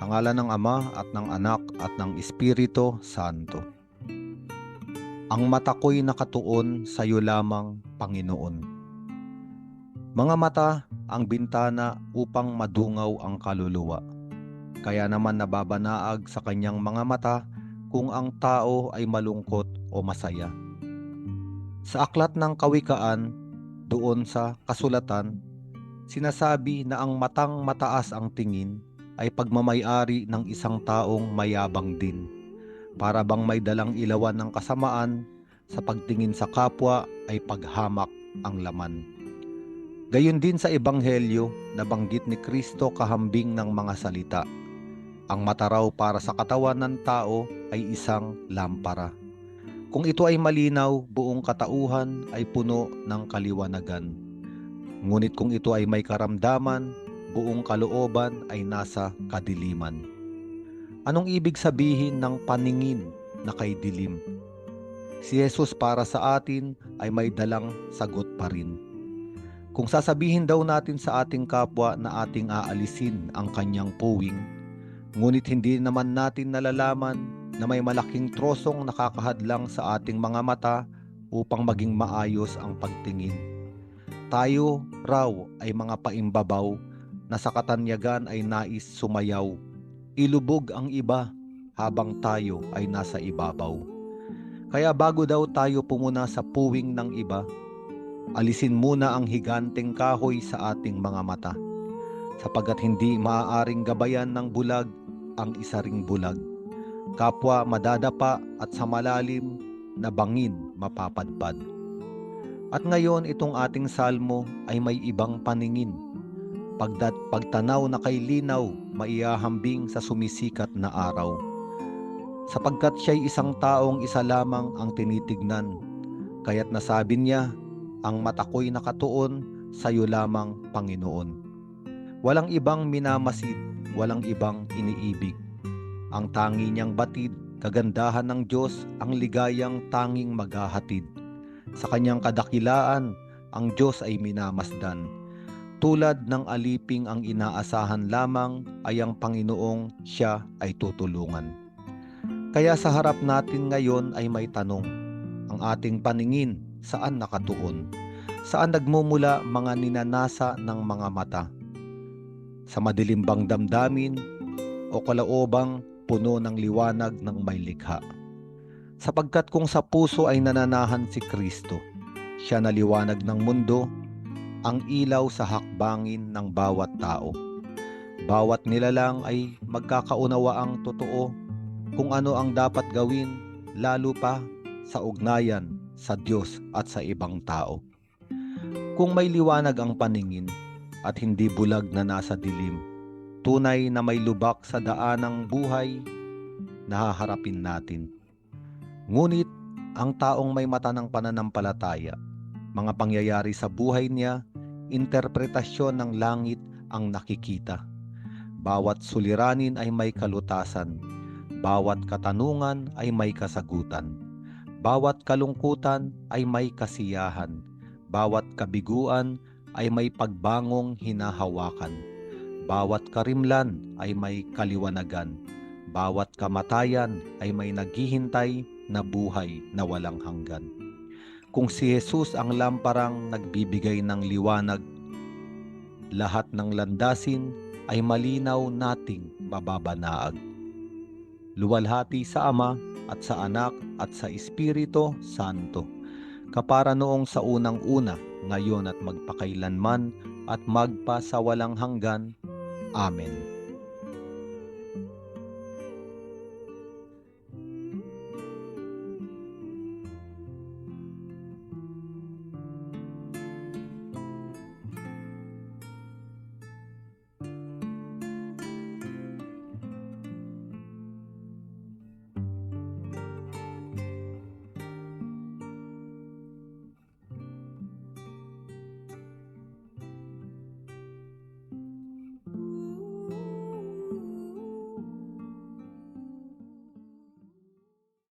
Sa ngala ng Ama at ng Anak at ng Espiritu Santo. Ang mata ko'y nakatuon sa iyo lamang, Panginoon. Mga mata ang bintana upang madungaw ang kaluluwa. Kaya naman nababanaag sa kanyang mga mata kung ang tao ay malungkot o masaya. Sa aklat ng kawikaan, doon sa kasulatan, sinasabi na ang matang mataas ang tingin ay pagmamayari ng isang taong mayabang din, para bang may dalang ilawan ng kasamaan, sa pagtingin sa kapwa ay paghamak ang laman. Gayon din sa Ebanghelyo, nabanggit ni Kristo kahambing ng mga salita. Ang mata raw para sa katawan ng tao ay isang lampara. Kung ito ay malinaw, buong katauhan ay puno ng kaliwanagan. Ngunit kung ito ay may karamdaman, buong kalooban ay nasa kadiliman. Anong ibig sabihin ng paningin na kay dilim? Si Jesus para sa atin ay may dalang sagot pa rin. Kung sasabihin daw natin sa ating kapwa na ating aalisin ang kanyang puwing, ngunit hindi naman natin nalalaman na may malaking trosong nakakahadlang sa ating mga mata upang maging maayos ang pagtingin. Tayo raw ay mga paimbabaw na sa katanyagan ay nais sumayaw. Ilubog ang iba habang tayo ay nasa ibabaw. Kaya bago daw tayo pumuna sa puwing ng iba, alisin muna ang higanteng kahoy sa ating mga mata, sapagat hindi maaaring gabayan ng bulag ang isa ring bulag. Kapwa madadapa at sa malalim na bangin mapapadpad. At ngayon itong ating salmo ay may ibang paningin. Pagdat pagtanaw na kay linaw, maiyahambing sa sumisikat na araw sapagkat siya'y isang taong isa lamang ang tinitignan. Kaya't nasabi niya, ang mata ko'y nakatuon sa iyo lamang, Panginoon. Walang ibang minamasid, walang ibang iniibig. Ang tangi niyang batid, kagandahan ng Diyos, ang ligayang tanging maghahatid. Sa kanyang kadakilaan, ang Diyos ay minamasdan. Tulad ng aliping ang inaasahan lamang ay ang Panginoong siya ay tutulungan. Kaya sa harap natin ngayon ay may tanong. Ang ating paningin, saan nakatuon? Saan nagmumula mga ninanasa ng mga mata? Sa madilim bang damdamin o kalaobang puno ng liwanag ng may likha? Sapagkat kung sa puso ay nananahan si Kristo, siya na liwanag ng mundo, ang ilaw sa hakbangin ng bawat tao. Bawat nilalang ay magkakaunawa ang totoo kung ano ang dapat gawin lalo pa sa ugnayan sa Diyos at sa ibang tao. Kung may liwanag ang paningin at hindi bulag na nasa dilim, tunay na may lubak sa daan ng buhay, nahaharapin natin. Ngunit ang taong may mata ng pananampalataya, mga pangyayari sa buhay niya, interpretasyon ng langit ang nakikita. Bawat suliranin ay may kalutasan, bawat katanungan ay may kasagutan. Bawat kalungkutan ay may kasiyahan. Bawat kabiguan ay may pagbangong hinahawakan. Bawat karimlan ay may kaliwanagan. Bawat kamatayan ay may naghihintay na buhay na walang hanggan. Kung si Jesus ang lamparang nagbibigay ng liwanag, lahat ng landasin ay malinaw nating mababanaag luwalhati sa Ama at sa Anak at sa Espiritu Santo, kapara noong sa unang-una, ngayon at magpakailanman at magpa sa walang hanggan. Amen.